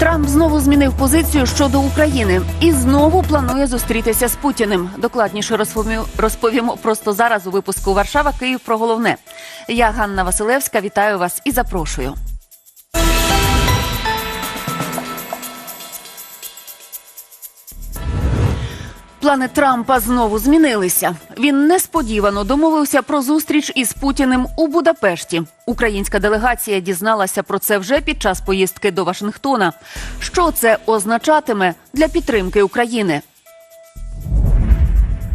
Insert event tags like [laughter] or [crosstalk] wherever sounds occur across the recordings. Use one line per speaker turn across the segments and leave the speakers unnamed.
Трамп знову змінив позицію щодо України і знову планує зустрітися з Путіним. Докладніше розповім- розповімо просто зараз у випуску Варшава Київ про головне. Я Ганна Василевська. Вітаю вас і запрошую. Плани Трампа знову змінилися. Він несподівано домовився про зустріч із Путіним у Будапешті. Українська делегація дізналася про це вже під час поїздки до Вашингтона. Що це означатиме для підтримки України?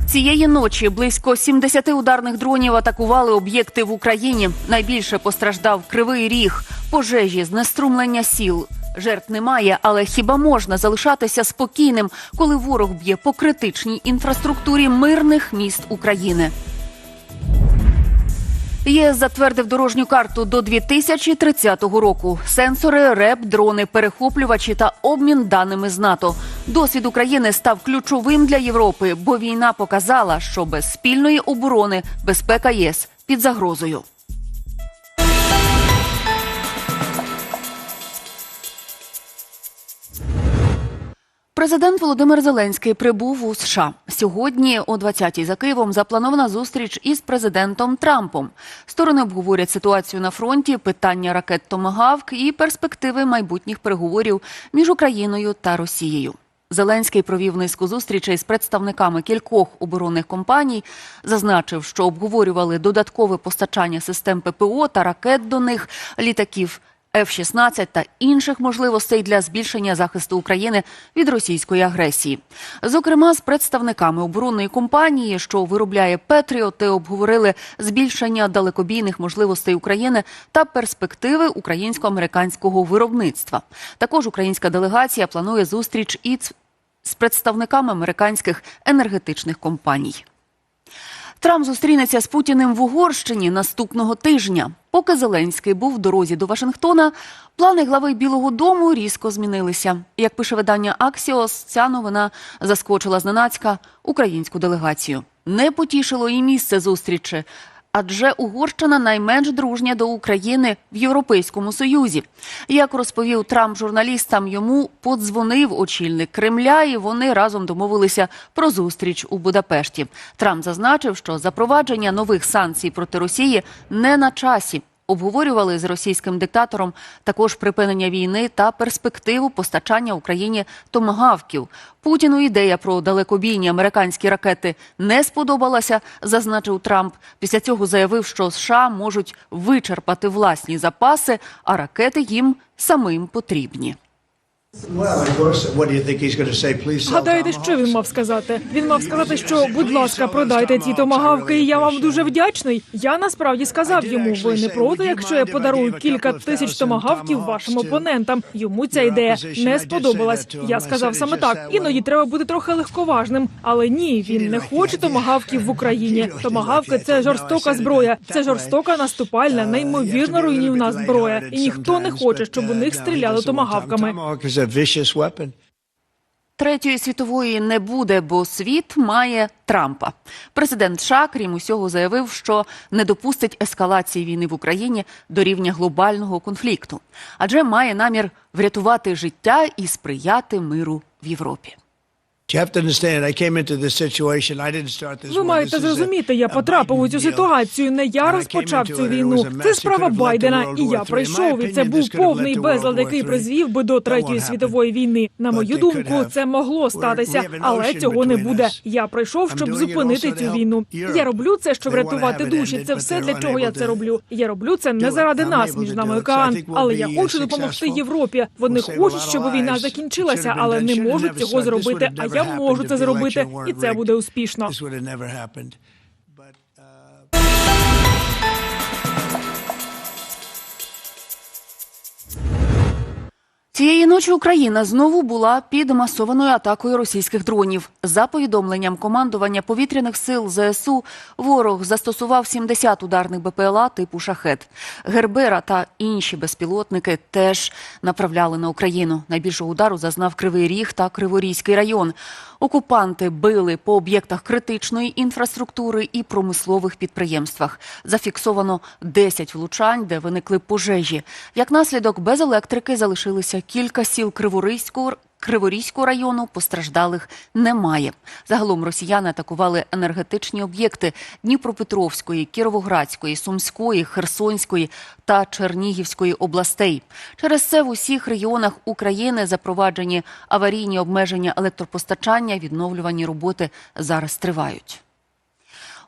Цієї ночі близько 70 ударних дронів атакували об'єкти в Україні. Найбільше постраждав Кривий Ріг, пожежі, знеструмлення сіл. Жертв немає, але хіба можна залишатися спокійним, коли ворог б'є по критичній інфраструктурі мирних міст України? ЄС затвердив дорожню карту до 2030 року. Сенсори, РЕП, дрони, перехоплювачі та обмін даними з НАТО. Досвід України став ключовим для Європи, бо війна показала, що без спільної оборони безпека ЄС під загрозою. Президент Володимир Зеленський прибув у США сьогодні. О 20-й за Києвом запланована зустріч із президентом Трампом. Сторони обговорять ситуацію на фронті, питання ракет Томагавк і перспективи майбутніх переговорів між Україною та Росією. Зеленський провів низку зустрічей з представниками кількох оборонних компаній, зазначив, що обговорювали додаткове постачання систем ППО та ракет до них, літаків F-16 та інших можливостей для збільшення захисту України від російської агресії. Зокрема, з представниками оборонної компанії, що виробляє Петріоти, обговорили збільшення далекобійних можливостей України та перспективи українсько-американського виробництва. Також українська делегація планує зустріч із з представниками американських енергетичних компаній. Трамп зустрінеться з Путіним в Угорщині наступного тижня. Поки Зеленський був в дорозі до Вашингтона, плани глави Білого Дому різко змінилися. Як пише видання Аксіос, ця новина заскочила зненацька українську делегацію. Не потішило і місце зустрічі. Адже Угорщина найменш дружня до України в Європейському Союзі. Як розповів Трамп журналістам, йому подзвонив очільник Кремля, і вони разом домовилися про зустріч у Будапешті. Трамп зазначив, що запровадження нових санкцій проти Росії не на часі. Обговорювали з російським диктатором також припинення війни та перспективу постачання Україні томагавків. Путіну ідея про далекобійні американські ракети не сподобалася, зазначив Трамп. Після цього заявив, що США можуть вичерпати власні запаси, а ракети їм самим потрібні.
Гадаєте, що він мав сказати? Він мав сказати, що будь ласка, продайте ті томагавки, і я вам дуже вдячний. Я насправді сказав йому, ви не проти, якщо я подарую кілька тисяч томагавків вашим опонентам. Йому ця ідея не сподобалась. Я сказав саме так. Іноді треба бути трохи легковажним, але ні, він не хоче томагавків в [laughs] Україні. Томагавки це жорстока зброя, це жорстока наступальна, неймовірно руйнівна зброя, і ніхто не хоче, щоб у них стріляли томагавками.
A vicious weapon.
Третьої світової не буде, бо світ має Трампа. Президент США, крім усього, заявив, що не допустить ескалації війни в Україні до рівня глобального конфлікту, адже має намір врятувати життя і сприяти миру в Європі.
You have to understand, I came into this situation. I didn't start this
Ви маєте зрозуміти, я потрапив у цю ситуацію. Не я розпочав цю війну. Це справа Байдена. І я прийшов. І це був повний безлад, який призвів би до третьої світової війни. На мою думку, це могло статися, але цього не буде. Я прийшов, щоб зупинити цю війну. Я роблю це, щоб врятувати
it
душі. Це все для чого я це роблю. Я роблю це не заради нас між нами океан, але я хочу допомогти. Європі. Вони хочуть, щоб війна закінчилася, але не можуть цього зробити. А я можу це зробити, і це буде успішно.
Цієї ночі Україна знову була під масованою атакою російських дронів. За повідомленням командування повітряних сил ЗСУ, ворог застосував 70 ударних БПЛА типу шахет. Гербера та інші безпілотники теж направляли на Україну. Найбільшого удару зазнав Кривий Ріг та Криворізький район. Окупанти били по об'єктах критичної інфраструктури і промислових підприємствах. Зафіксовано 10 влучань, де виникли пожежі. Як наслідок, без електрики залишилися кілька сіл Криворізького Криворізького району постраждалих немає. Загалом росіяни атакували енергетичні об'єкти Дніпропетровської, Кіровоградської, Сумської, Херсонської та Чернігівської областей. Через це в усіх регіонах України запроваджені аварійні обмеження електропостачання, відновлювані роботи зараз тривають.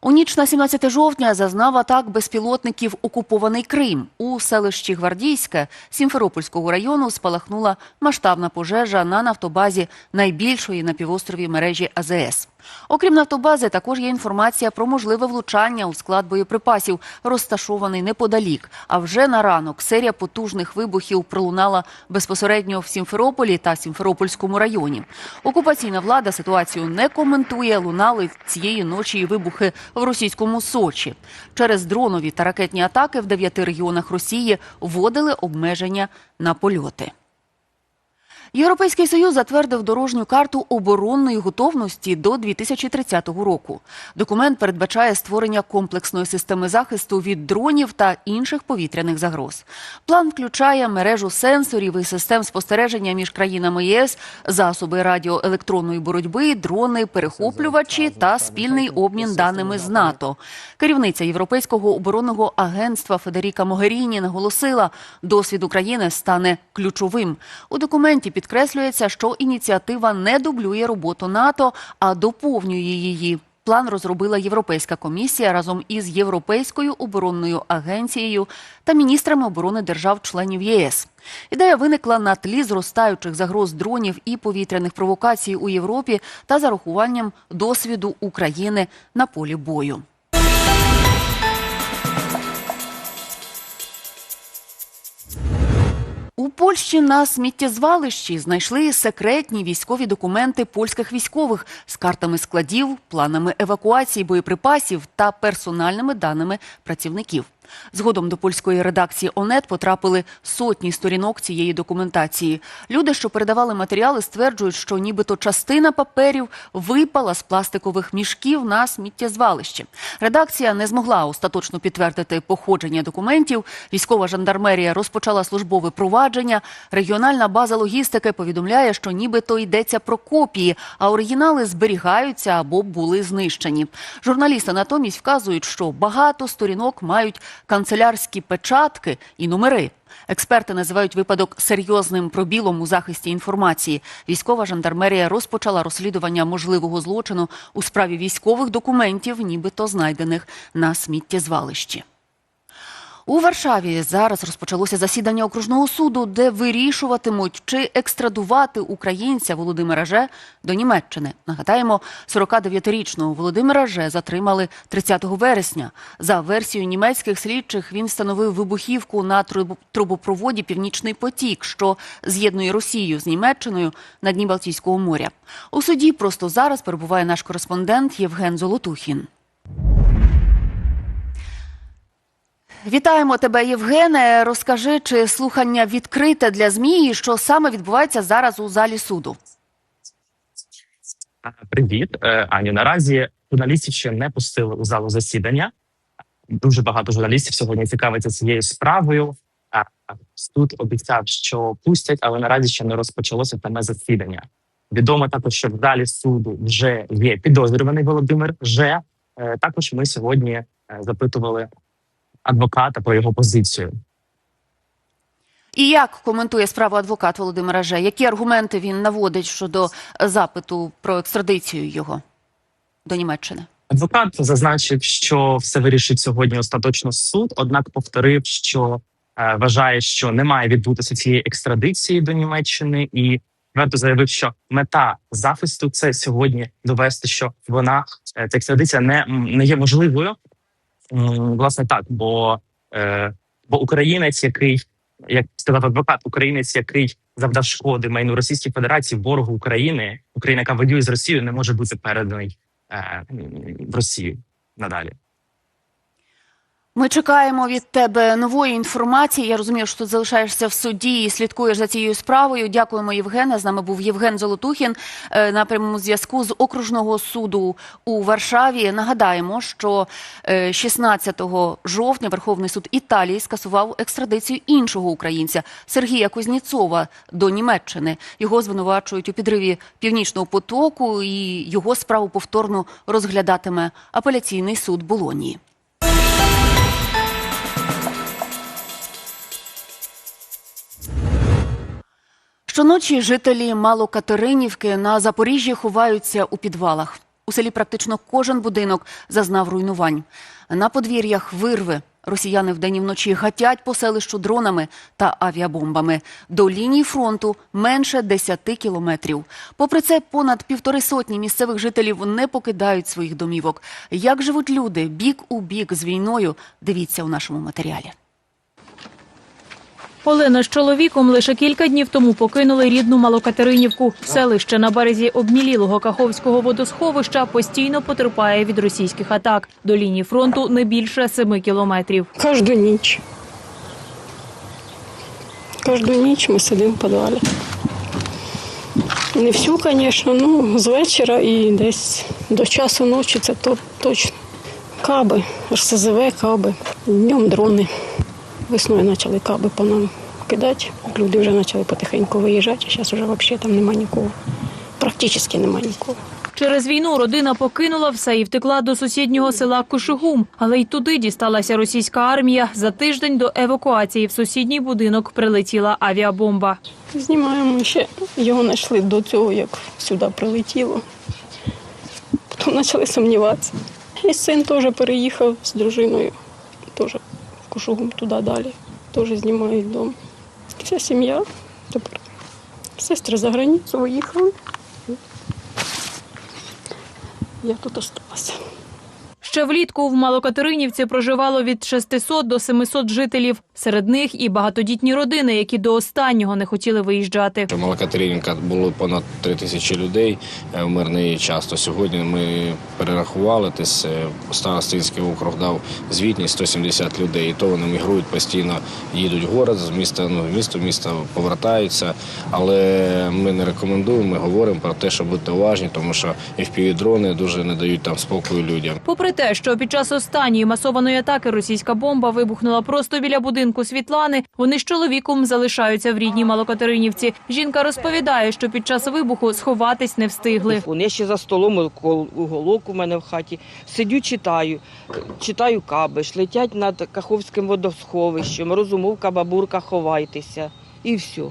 У ніч на 17 жовтня зазнав атак безпілотників окупований Крим. У селищі Гвардійське Сімферопольського району спалахнула масштабна пожежа на нафтобазі найбільшої на півострові мережі АЗС. Окрім нафтобази, також є інформація про можливе влучання у склад боєприпасів, розташований неподалік. А вже на ранок серія потужних вибухів пролунала безпосередньо в Сімферополі та Сімферопольському районі. Окупаційна влада ситуацію не коментує. Лунали цієї ночі вибухи в російському Сочі. Через дронові та ракетні атаки в дев'яти регіонах Росії вводили обмеження на польоти. Європейський союз затвердив дорожню карту оборонної готовності до 2030 року. Документ передбачає створення комплексної системи захисту від дронів та інших повітряних загроз. План включає мережу сенсорів і систем спостереження між країнами ЄС, засоби радіоелектронної боротьби, дрони, перехоплювачі та спільний обмін даними з НАТО. Керівниця Європейського оборонного агентства Федеріка Могеріні наголосила, досвід України стане ключовим. У документі підкреслюється, що ініціатива не дублює роботу НАТО, а доповнює її. План розробила Європейська комісія разом із Європейською оборонною агенцією та міністрами оборони держав-членів ЄС. Ідея виникла на тлі зростаючих загроз дронів і повітряних провокацій у Європі та зарахуванням досвіду України на полі бою. У Польщі на сміттєзвалищі знайшли секретні військові документи польських військових з картами складів, планами евакуації боєприпасів та персональними даними працівників. Згодом до польської редакції ОНЕТ потрапили сотні сторінок цієї документації. Люди, що передавали матеріали, стверджують, що нібито частина паперів випала з пластикових мішків на сміттєзвалище. Редакція не змогла остаточно підтвердити походження документів. Військова жандармерія розпочала службове провадження. Регіональна база логістики повідомляє, що нібито йдеться про копії, а оригінали зберігаються або були знищені. Журналісти натомість вказують, що багато сторінок мають канцелярські печатки і номери. Експерти називають випадок серйозним пробілом у захисті інформації. Військова жандармерія розпочала розслідування можливого злочину у справі військових документів, нібито знайдених на сміттєзвалищі. У Варшаві зараз розпочалося засідання окружного суду, де вирішуватимуть, чи екстрадувати українця Володимира Же до Німеччини. Нагадаємо, 49-річного Володимира Же затримали 30 вересня. За версією німецьких слідчих він встановив вибухівку на труб- трубопроводі Північний потік, що з'єднує Росію з Німеччиною на дні Балтійського моря. У суді просто зараз перебуває наш кореспондент Євген Золотухін. Вітаємо тебе, Євгене. Розкажи, чи слухання відкрите для ЗМІ, і що саме відбувається зараз у залі суду?
Привіт, Е, Аню. Наразі журналістів ще не пустили у залу засідання. Дуже багато журналістів сьогодні цікавиться цією справою. Суд обіцяв, що пустять, але наразі ще не розпочалося саме засідання. Відомо також, що в залі суду вже є підозрюваний Володимир. Вже також ми сьогодні е, запитували адвоката про його позицію.
І як коментує справу адвокат Володимира Же? Які аргументи він наводить щодо запиту про екстрадицію його до Німеччини?
Адвокат зазначив, що все вирішить сьогодні остаточно суд. Однак повторив, що е, вважає, що не має відбутися цієї екстрадиції до Німеччини, і твердо заявив, що мета захисту це сьогодні довести, що вона е, ця екстрадиція не, не є можливою. Власне, так, бо, е, бо українець, який як сказав адвокат, українець, який завдав шкоди майну Російській Федерації, ворогу України, Україна, яка воює з Росією, не може бути переданий е, в Росію надалі.
Ми чекаємо від тебе нової інформації. Я розумію, що ти залишаєшся в суді і слідкуєш за цією справою. Дякуємо, Євгене. З нами був Євген Золотухін е, на прямому зв'язку з окружного суду у Варшаві. Нагадаємо, що е, 16 жовтня Верховний суд Італії скасував екстрадицію іншого українця Сергія Кузніцова до Німеччини. Його звинувачують у підриві північного потоку, і його справу повторно розглядатиме апеляційний суд Болонії. Щоночі жителі Малокатеринівки на Запоріжжі ховаються у підвалах. У селі практично кожен будинок зазнав руйнувань. На подвір'ях вирви. Росіяни вдень і вночі гатять по селищу дронами та авіабомбами. До лінії фронту менше 10 кілометрів. Попри це, понад півтори сотні місцевих жителів не покидають своїх домівок. Як живуть люди бік у бік з війною? Дивіться у нашому матеріалі.
Олена з чоловіком лише кілька днів тому покинули рідну Малокатеринівку. Селище на березі обмілілого Каховського водосховища постійно потерпає від російських атак. До лінії фронту не більше семи кілометрів.
Кожну ніч. Кожну ніч ми сидимо в підвалі. Не всю, звісно, ну з вечора і десь до часу ночі це то, точно. Каби, РСЗВ, каби, днем дрони. Весною почали каби по нам кидати. Люди вже почали потихеньку виїжджати, а зараз вже взагалі там немає нікого. Практично немає нікого.
Через війну родина покинула все і втекла до сусіднього села Кошугум. Але й туди дісталася російська армія. За тиждень до евакуації в сусідній будинок прилетіла авіабомба.
Знімаємо ще. Його знайшли до цього, як сюди прилетіло. Потім почали сумніватися. І син теж переїхав з дружиною, теж Кушугум туди далі. Теж знімають дом. Вся сім'я тепер. Сестри за границю виїхали. Я тут залишилася.
Ще влітку в Малокатеринівці проживало від 600 до 700 жителів. Серед них і багатодітні родини, які до останнього не хотіли виїжджати.
Малокатеринівка було понад три тисячі людей е, в мирний час. То сьогодні ми перерахували десь е, Старостинський округ дав звітність 170 людей. І то вони мігрують постійно, їдуть в город з міста, ну в місто, в місто повертаються. Але ми не рекомендуємо. Ми говоримо про те, що будьте уважні, тому що FPV-дрони дуже не дають там спокою людям.
Попри те, що під час останньої масованої атаки російська бомба вибухнула просто біля будинку Світлани, вони з чоловіком залишаються в рідній Малокатеринівці. Жінка розповідає, що під час вибуху сховатись не встигли.
Я ще за столом уголок у мене в хаті. Сидю, читаю, читаю кабиш, летять над Каховським водосховищем, розумовка, бабурка, ховайтеся. І все.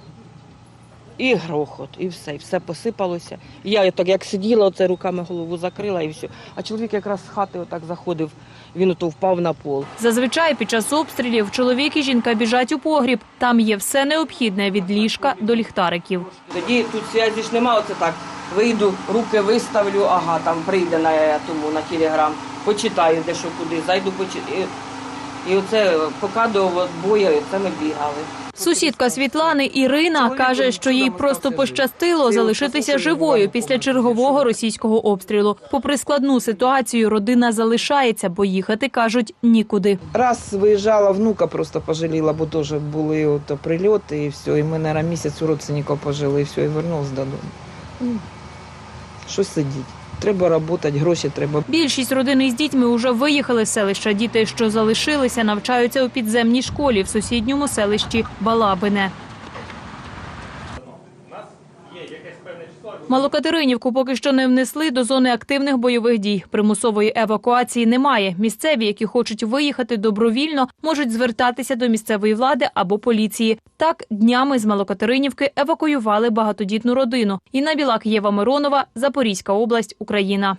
І грохот, і все, і все посипалося. І Я так як сиділа, оце руками голову закрила і все. А чоловік якраз з хати отак заходив, він ото впав на пол.
Зазвичай під час обстрілів чоловік і жінка біжать у погріб. Там є все необхідне від ліжка до ліхтариків.
Тоді тут зв'язі ж немає, оце так. Вийду, руки виставлю, ага, там прийде на тому на телеграм, почитаю де що куди, зайду почитаю. І, оце бою, це ми бігали.
Сусідка Світлани Ірина каже, що їй просто пощастило залишитися живою після чергового російського обстрілу. Попри складну ситуацію, родина залишається, бо їхати кажуть нікуди.
Раз виїжджала, внука просто пожаліла, бо теж були от прильоти і все. І ми, наверное, місяць у родственників пожили, і все, і вернулась додому. Ну, Що сидіть? Треба працювати, гроші треба.
Більшість родини з дітьми вже виїхали з селища. Діти, що залишилися, навчаються у підземній школі в сусідньому селищі Балабине. Малокатеринівку поки що не внесли до зони активних бойових дій. Примусової евакуації немає. Місцеві, які хочуть виїхати добровільно, можуть звертатися до місцевої влади або поліції. Так днями з Малокатеринівки евакуювали багатодітну родину. Інна Білак, Єва Миронова, Запорізька область, Україна.